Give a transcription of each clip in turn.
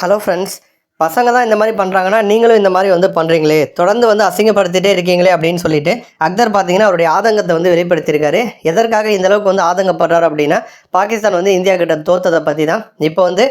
Hello friends பசங்க தான் இந்த மாதிரி பண்ணுறாங்கன்னா நீங்களும் இந்த மாதிரி வந்து பண்ணுறீங்களே தொடர்ந்து வந்து அசிங்கப்படுத்திட்டே இருக்கீங்களே அப்படின்னு சொல்லிட்டு அக்தர் பார்த்தீங்கன்னா அவருடைய ஆதங்கத்தை வந்து வெளிப்படுத்தியிருக்காரு. எதற்காக இந்த அளவுக்கு வந்து ஆதங்கப்படுறாரு அப்படின்னா பாகிஸ்தான் வந்து இந்தியா கிட்ட தோத்ததை பற்றி தான் இப்போ வந்து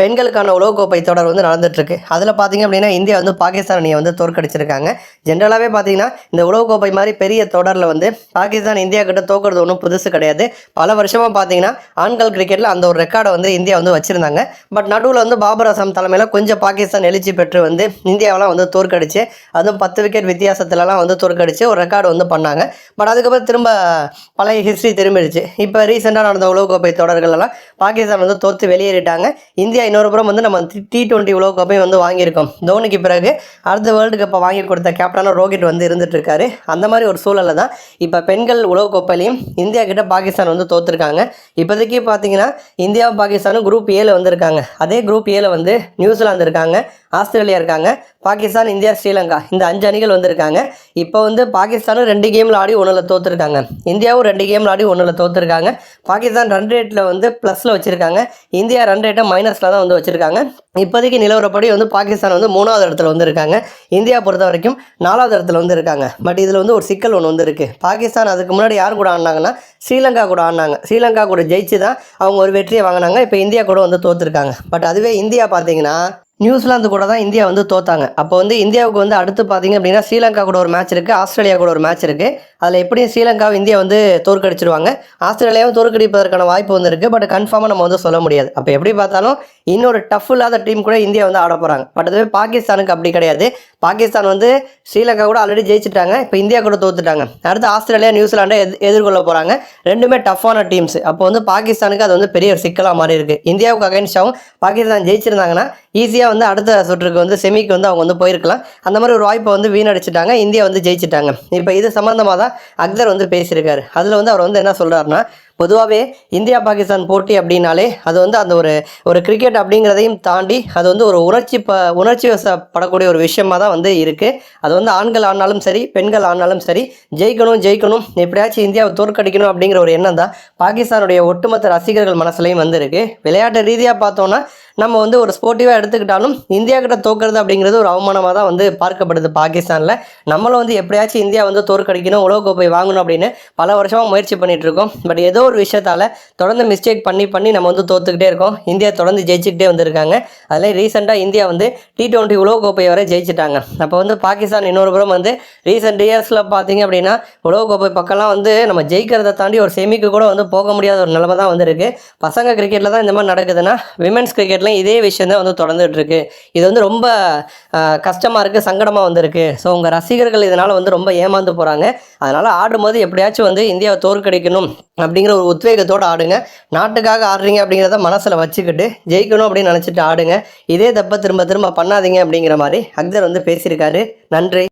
பெண்களுக்கான உலகக்கோப்பை தொடர் வந்து நடந்துட்டுருக்கு. அதில் பார்த்தீங்க அப்படின்னா இந்தியா வந்து பாகிஸ்தான் அணியை வந்து தோற்கடிச்சிருக்காங்க. ஜென்ரலாகவே பார்த்திங்கன்னா இந்த உலகக்கோப்பை மாதிரி பெரிய தொடரில் வந்து பாகிஸ்தான் இந்தியா கிட்ட தோக்குறது ஒன்றும் புதுசு கிடையாது. பல வருஷமாக பார்த்தீங்கன்னா ஆண்கள் கிரிக்கெட்டில் அந்த ஒரு ரெக்கார்டை வந்து இந்தியா வந்து வச்சுருந்தாங்க. பட் நடுவில் வந்து பாபர் அசாம் தலைமையில் கொஞ்சம் பாகிஸ்தான் எழுச்சி பெற்று வந்து இந்தியாவெலாம் வந்து தோற்கடிச்சு அதுவும் பத்து விக்கெட் வித்தியாசத்துலலாம் வந்து தோற்கடிச்சு ஒரு ரெக்கார்டு வந்து பண்ணாங்க. பட் அதுக்கப்புறம் திரும்ப பழைய ஹிஸ்ட்ரி திரும்பிடுச்சு. இப்போ ரீசெண்டாக நடந்த உலகக்கோப்பை தொடர்களெல்லாம் பாகிஸ்தான் வந்து தோற்று வெளியேறிட்டாங்க. இந்தியா இன்னொரு புறம் வந்து நம்ம டி டுவெண்ட்டி உலக கோப்பை வந்து வாங்கியிருக்கோம். தோனிக்கு பிறகு அடுத்த வேர்ல்டு கப்பை வாங்கி கொடுத்த கேப்டனாக ரோஹித் வந்து இருந்துட்டு இருக்காரு அந்த மாதிரி ஒரு சூழலில் தான் இப்போ பெண்கள் உலகக்கோப்பையிலையும் இந்தியா கிட்ட பாகிஸ்தான் வந்து தோற்றுருக்காங்க இப்போதைக்கு பார்த்தீங்கன்னா இந்தியாவும் பாகிஸ்தானும் குரூப் ஏல வந்திருக்காங்க. அதே குரூப் ஏல வந்து நியூசிலாந்து இருக்காங்க. ஆஸ்திரேலியா இருக்காங்க. பாகிஸ்தான் இந்தியா ஸ்ரீலங்கா. இந்த அஞ்சு அணிகள் வந்திருக்காங்க. இப்போ வந்து பாகிஸ்தானும் ரெண்டு கேமில் ஆடி ஒன்றில் தோற்றுருக்காங்க இந்தியாவும் ரெண்டு கேமில் ஆடி ஒன்றில் தோற்றுருக்காங்க பாகிஸ்தான் ரன் ரேட்டில் வந்து ப்ளஸில் வச்சுருக்காங்க. இந்தியா ரன் ரேட்டை மைனஸில் தான் வந்து வச்சுருக்காங்க. இப்போதைக்கு நிலவரப்படி வந்து பாகிஸ்தான் வந்து மூணாவது இடத்துல வந்து இருக்காங்க இந்தியா பொறுத்த வரைக்கும் நாலாவது இடத்துல வந்து இருக்காங்க பட் இதில் வந்து ஒரு சிக்கல் ஒன்று வந்து இருக்குது பாகிஸ்தான் அதுக்கு முன்னாடி யார் கூட ஆடினாங்கன்னா ஸ்ரீலங்கா கூட ஆடினாங்க. ஸ்ரீலங்கா கூட ஜெயிச்சு தான் அவங்க ஒரு வெற்றியை வாங்கினாங்க. இப்போ இந்தியா கூட வந்து தோற்றுருக்காங்க பட் அதுவே இந்தியா பார்த்தீங்கன்னா நியூசிலாந்து கூட தான் இந்தியா வந்து தோத்தாங்க. அப்போ வந்து இந்தியாவுக்கு வந்து அடுத்து பார்த்தீங்க அப்படின்னா ஸ்ரீலங்கா கூட ஒரு மேட்ச் இருக்குது ஆஸ்திரேலியா கூட ஒரு மேட்ச் இருக்குது அதில் எப்படியும் ஸ்ரீலங்காவை இந்தியா வந்து தோற்கடிச்சிருவாங்க. ஆஸ்திரேலியாவும் தோற்கடிப்பதற்கான வாய்ப்பு வந்து இருக்குது பட் கன்ஃபார்மாக நம்ம வந்து சொல்ல முடியாது. அப்போ எப்படி பார்த்தாலும் இன்னொரு டஃப் இல்லாத டீம் கூட இந்தியா வந்து ஆட போகிறாங்க பட் அதுவே பாகிஸ்தானுக்கு அப்படி கிடையாது. பாகிஸ்தான் வந்து ஸ்ரீலங்கா கூட ஆல்ரெடி ஜெயிச்சிட்டாங்க. இப்போ இந்தியா கூட தோத்துட்டாங்க. அடுத்து ஆஸ்திரேலியா நியூசிலாண்டை எது எதிர்கொள்ள போகிறாங்க ரெண்டுமே டஃப்பான டீம்ஸ் அப்போ வந்து பாகிஸ்தானுக்கு அது வந்து பெரிய ஒரு சிக்கலாக மாதிரி இருக்குது இந்தியாவுக்கு அகைன்ஸ்டாகவும் பாகிஸ்தான் ஜெயிச்சிருந்தாங்கன்னா ஈஸியாக வந்து அடுத்த சுற்றுக்கு வந்து செமிக்கு வந்து அவங்க வந்து போயிருக்கலாம். அந்த மாதிரி ஒரு வாய்ப்பை வந்து வீணடிச்சிட்டாங்க. இந்தியா வந்து ஜெயிச்சிட்டாங்க. இப்போ இது சம்மந்தமாக தான் அக்தர் வந்து பேசியிருக்காரு. அதில் வந்து அவர் வந்து என்ன சொல்கிறாருன்னா பொதுவாகவே இந்தியா பாகிஸ்தான் போட்டி அப்படின்னாலே அது வந்து அந்த ஒரு ஒரு கிரிக்கெட் அப்படிங்கிறதையும் தாண்டி அது வந்து ஒரு உணர்ச்சி ப உணர்ச்சி வசப்படக்கூடிய ஒரு விஷயமாக தான் வந்து இருக்குது அது வந்து ஆண்கள் ஆனாலும் சரி பெண்கள் ஆனாலும் சரி ஜெயிக்கணும் ஜெயிக்கணும் எப்படியாச்சும் இந்தியாவை தோற்கடிக்கணும் அப்படிங்கிற ஒரு எண்ணம் தான் பாகிஸ்தானுடைய ஒட்டுமொத்த ரசிகர்கள் மனசுலையும் வந்திருக்கு விளையாட்டு ரீதியாக பார்த்தோன்னா நம்ம வந்து ஒரு ஸ்போர்ட்டிவாக எடுத்துக்கிட்டாலும் இந்தியா கிட்ட தோக்கிறது அப்படிங்கிறது ஒரு அவமானமாக தான் வந்து பார்க்கப்படுது பாகிஸ்தானில். நம்மளும் வந்து எப்படியாச்சும் இந்தியா வந்து தோற்கடிக்கணும் உலகக்கோப்பை வாங்கணும் அப்படின்னு பல வருஷமாக முயற்சி பண்ணிகிட்ருக்கோம் இருக்கோம். பட் ஏதோ ஒரு விஷயத்தால் தொடர்ந்து மிஸ்டேக் பண்ணி பண்ணி நம்ம வந்து தோத்துக்கிட்டே இருக்கோம். இந்தியா தொடர்ந்து ஜெயிச்சுக்கிட்டே வந்திருக்காங்க. அதில் ரீசெண்டாக இந்தியா வந்து டி டுவெண்ட்டி உலகக்கோப்பை வரை ஜெயிச்சிட்டாங்க. அப்போ வந்து பாகிஸ்தான் இன்னொரு புறம் வந்து ரீசெண்ட் இயர்ஸில் பார்த்தீங்க அப்படின்னா உலகக்கோப்பை பக்கம்லாம் வந்து நம்ம ஜெயிக்கிறத தாண்டி ஒரு செமிக்கு கூட வந்து போக முடியாத ஒரு நிலைமை தான் வந்திருக்கு. பசங்க கிரிக்கெட்டில் தான் இந்த மாதிரி நடக்குதுன்னா விமென்ஸ் கிரிக்கெட்லையும் இதே விஷயம் தான் வந்து தொடர்ந்துட்டு இருக்கு. இது வந்து ரொம்ப கஷ்டமாக இருக்குது சங்கடமாக வந்திருக்கு. ஸோ உங்கள் ரசிகர்கள் இதனால் வந்து ரொம்ப ஏமாந்து போகிறாங்க அதனால் ஆடும்போது எப்படியாச்சும் வந்து இந்தியாவை தோற்கடிக்கணும் அப்படிங்கிற ஒரு உத்வேகத்தோடு ஆடுங்க. நாட்டுக்காக ஆடுறீங்க அப்படிங்கிறத மனசில் வச்சுக்கிட்டு ஜெயிக்கணும் அப்படின்னு நினச்சிட்டு ஆடுங்க. இதே தப்பை திரும்ப திரும்ப பண்ணாதீங்க அப்படிங்கிற மாதிரி அக்தர் வந்து பேசியிருக்காரு. நன்றி.